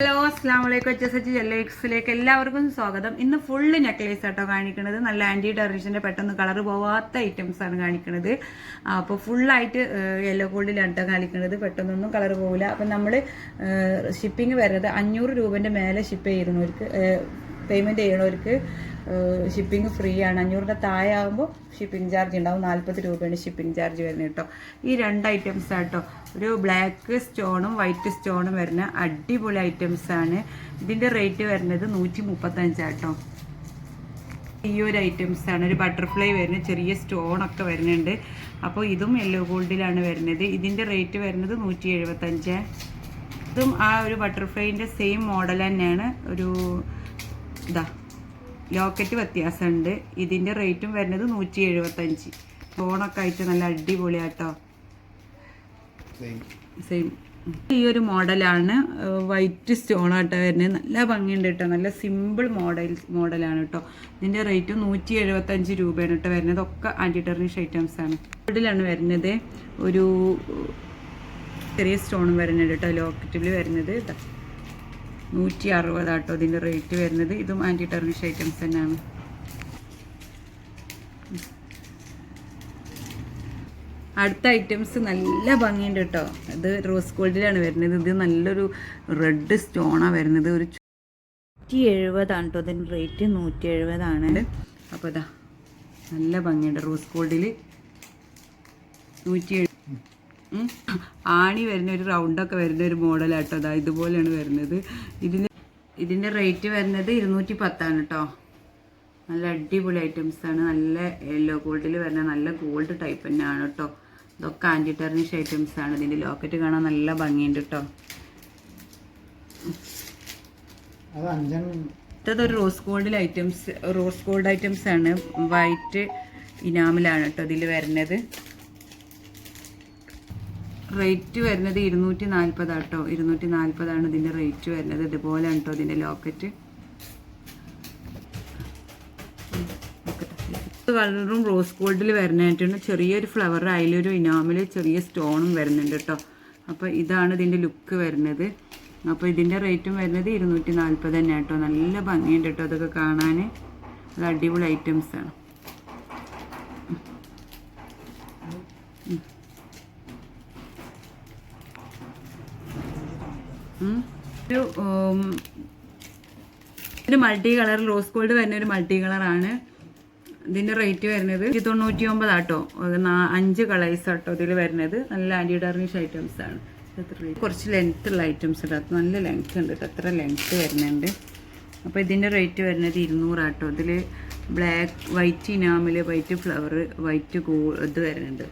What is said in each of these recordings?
Hello അസ്സാം വലൈക്കും H S H ജെല്ലേക്സിലേക്ക് എല്ലാവർക്കും സ്വാഗതം. ഇന്ന് ഫുള്ള് നെക്ലേസ് ആട്ടോ കാണിക്കുന്നത് നല്ല ആന്റി ടെററിഷന്റെ പെട്ടെന്ന് കളർ പോവാത്ത ഐറ്റംസ് ആണ് കാണിക്കുന്നത് അപ്പോൾ ഫുള്ളായിട്ട് യെല്ലോ ഗോൾഡിലാണ് കേട്ടോ കാണിക്കുന്നത് പെട്ടെന്നൊന്നും കളർ പോവില്ല. അപ്പം നമ്മൾ ഷിപ്പിംഗ് വരുന്നത് അഞ്ഞൂറ് രൂപന്റെ മേലെ ഷിപ്പ് ചെയ്യുന്നവർക്ക് പേയ്മെന്റ് ചെയ്യണവർക്ക് ഷിപ്പിംഗ് ഫ്രീ ആണ്. അഞ്ഞൂറിന്റെ താഴെ ആകുമ്പോൾ ഷിപ്പിംഗ് ചാർജ് ഉണ്ടാവും. നാൽപ്പത് രൂപയാണ് ഷിപ്പിംഗ് ചാർജ് വരുന്നത് കേട്ടോ. ഈ രണ്ട് ഐറ്റംസ് ആട്ടോ ഒരു ബ്ലാക്ക് സ്റ്റോണും വൈറ്റ് സ്റ്റോണും വരുന്ന അടിപൊളി ഐറ്റംസ് ആണ്. ഇതിന്റെ റേറ്റ് വരുന്നത് നൂറ്റി മുപ്പത്തഞ്ചാട്ടോ ഈ ഒരു ഐറ്റംസ് ആണ്. ഒരു ബട്ടർഫ്ലൈ വരുന്നത് ചെറിയ സ്റ്റോൺ ഒക്കെ വരുന്നുണ്ട്. അപ്പോൾ ഇതും യെല്ലോ ഗോൾഡിലാണ് വരുന്നത്. ഇതിന്റെ റേറ്റ് വരുന്നത് നൂറ്റി എഴുപത്തഞ്ച് ഇതും ആ ഒരു ബട്ടർഫ്ലൈന്റെ സെയിം മോഡൽ തന്നെയാണ്. ഒരു ഇതാ ലോക്കറ്റ് വ്യത്യാസമുണ്ട്. ഇതിന്റെ റേറ്റും വരുന്നത് നൂറ്റി എഴുപത്തഞ്ച് ഫോണൊക്കെ ആയിട്ട് നല്ല അടിപൊളിയാട്ടോ. സെയിം ഈ ഒരു മോഡലാണ് വൈറ്റ് സ്റ്റോൺ ആട്ടോ വരുന്നത്. നല്ല ഭംഗിയുണ്ട് കേട്ടോ നല്ല സിമ്പിൾ മോഡൽ മോഡലാണ് കേട്ടോ ഇതിന്റെ റേറ്റ് നൂറ്റി എഴുപത്തഞ്ച് രൂപയാണ് കേട്ടോ വരുന്നത്. ഒക്കെ ആന്റി ടെർണിഷ് ഐറ്റംസ് ആണ് ഗോൾഡിലാണ് വരുന്നത്. ഒരു ചെറിയ സ്റ്റോണും വരുന്നുണ്ട് കേട്ടോ ലോക്കറ്റിൽ വരുന്നത്. നൂറ്റി അറുപതാട്ടോ ഇതിന്റെ റേറ്റ് വരുന്നത്. ഇതും ആന്റി ടെർണിഷ് ഐറ്റംസ് തന്നെയാണ്. അടുത്ത ഐറ്റംസ് നല്ല ഭംഗിയുണ്ട് കേട്ടോ ഇത് റോസ് ഗോൾഡിലാണ് വരുന്നത്. ഇത് നല്ലൊരു റെഡ് സ്റ്റോണാണ് വരുന്നത്. ഒരു നൂറ്റി എഴുപതാണ് കേട്ടോ അതിന്റെ റേറ്റ് നൂറ്റി എഴുപതാണ് അപ്പോൾ ഇതാ നല്ല ഭംഗിയുണ്ട് റോസ് ഗോൾഡിൽ നൂറ്റി. ആണി വരുന്ന ഒരു റൗണ്ടൊക്കെ വരുന്ന ഒരു മോഡലാട്ടോ അതാ ഇതുപോലെയാണ് വരുന്നത്. ഇതിന് ഇതിന്റെ റേറ്റ് വരുന്നത് ഇരുന്നൂറ്റി പത്താണ് കേട്ടോ നല്ല അടിപൊളി ഐറ്റംസ് ആണ്. നല്ല യെല്ലോ ഗോൾഡിൽ വരുന്ന നല്ല ഗോൾഡ് ടൈപ്പ് തന്നെയാണ് കേട്ടോ ഇതൊക്കെ ആന്റി ടെർണിഷ് ഐറ്റംസ് ആണ്. ഇതിന്റെ ലോക്കറ്റ് കാണാൻ നല്ല ഭംഗിയുണ്ട് കേട്ടോ ഒരു റോസ് ഗോൾഡിൽ ഐറ്റംസ് റോസ് ഗോൾഡ് ഐറ്റംസ് ആണ്. വൈറ്റ് ഇനാമിലാണ് കേട്ടോ ഇതിൽ വരുന്നത്. റേറ്റ് വരുന്നത് ഇരുന്നൂറ്റി നാൽപ്പതാട്ടോ ഇരുന്നൂറ്റി നാൽപ്പതാണ് ഇതിന്റെ റേറ്റ് വരുന്നത്. ഇതുപോലെയാണ് കേട്ടോ ഇതിന്റെ ലോക്കറ്റ് കളറും റോസ് ഗോൾഡിൽ വരുന്നതായിട്ടുണ്ട് ചെറിയൊരു ഫ്ലവർ അതിലൊരു ഇനാമിൽ ചെറിയ സ്റ്റോണും വരുന്നുണ്ട് കേട്ടോ അപ്പോൾ ഇതാണ് ഇതിന്റെ ലുക്ക് വരുന്നത്. അപ്പോൾ ഇതിന്റെ റേറ്റും വരുന്നത് ഇരുന്നൂറ്റി നാൽപ്പത് തന്നെ കേട്ടോ നല്ല ഭംഗിയുണ്ട് കേട്ടോ അതൊക്കെ കാണാൻ. അത് അടിപൊളി ഐറ്റംസ് ആണ്. ഒരു ഒരു മൾട്ടി കളർ റോസ് ഗോൾഡ് വരുന്ന ഒരു മൾട്ടി കളറാണ് ഇതിന്റെ റേറ്റ് വരുന്നത് തൊണ്ണൂറ്റി ഒമ്പതാട്ടോ അഞ്ച് കളേഴ്സ് ആട്ടോ ഇതിൽ വരുന്നത്. നല്ല ആന്റി ഡർണിഷ് ഐറ്റംസ് ആണ് കുറച്ച് ലെങ്ത് ഉള്ള ഐറ്റംസ് ഉണ്ട്. അത് നല്ല ലെങ്ത് ഉണ്ട് അത്ര ലെങ്ത് വരുന്നുണ്ട്. അപ്പോൾ ഇതിന്റെ റേറ്റ് വരുന്നത് ഇരുന്നൂറാട്ടോ ഇതിൽ ബ്ലാക്ക് വൈറ്റ് ഇനാമിൽ വൈറ്റ് ഫ്ലവർ വൈറ്റ് ഗോ ഇത് വരുന്നുണ്ട്.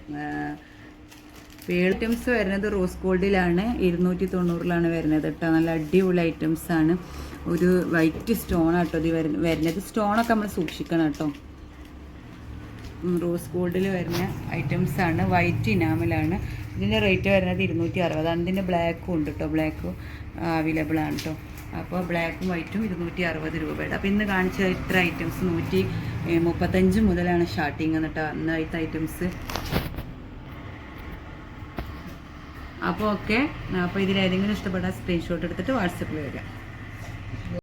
ഐറ്റംസ് വരുന്നത് റോസ് ഗോൾഡിലാണ് ഇരുന്നൂറ്റി തൊണ്ണൂറിലാണ് വരുന്നത് കേട്ടോ നല്ല അടിപൊളി ഐറ്റംസ് ആണ്. ഒരു വൈറ്റ് സ്റ്റോൺ ആട്ടോ ഇത് വരുന്ന- വരുന്നത്. സ്റ്റോണൊക്കെ നമ്മൾ സൂക്ഷിക്കണം കേട്ടോ റോസ് ഗോൾഡിൽ വരുന്ന ഐറ്റംസ് ആണ്. വൈറ്റ് ഇനാമലാണ്. ഇതിന്റെ റേറ്റ് വരുന്നത് ഇരുന്നൂറ്റി അറുപതാണ് ഇതിന്റെ ബ്ലാക്കും ഉണ്ട് കേട്ടോ ബ്ലാക്കും അവൈലബിൾ ആണ് കേട്ടോ അപ്പോൾ ബ്ലാക്കും വൈറ്റും ഇരുന്നൂറ്റി അറുപത് രൂപയുടെ. അപ്പോൾ ഇന്ന് കാണിച്ച ഇത്ര ഐറ്റംസ് നൂറ്റി മുപ്പത്തഞ്ച് മുതലാണ് സ്റ്റാർട്ടിങ് എന്നിട്ടോ അന്നായിട്ട് ഐറ്റംസ് അപ്പോൾ ഓക്കെ അപ്പോൾ ഇതിലേതെങ്കിലും ഇഷ്ടപ്പെട്ട സ്ക്രീൻഷോട്ട് എടുത്തിട്ട് വാട്സപ്പിൽ വരിക.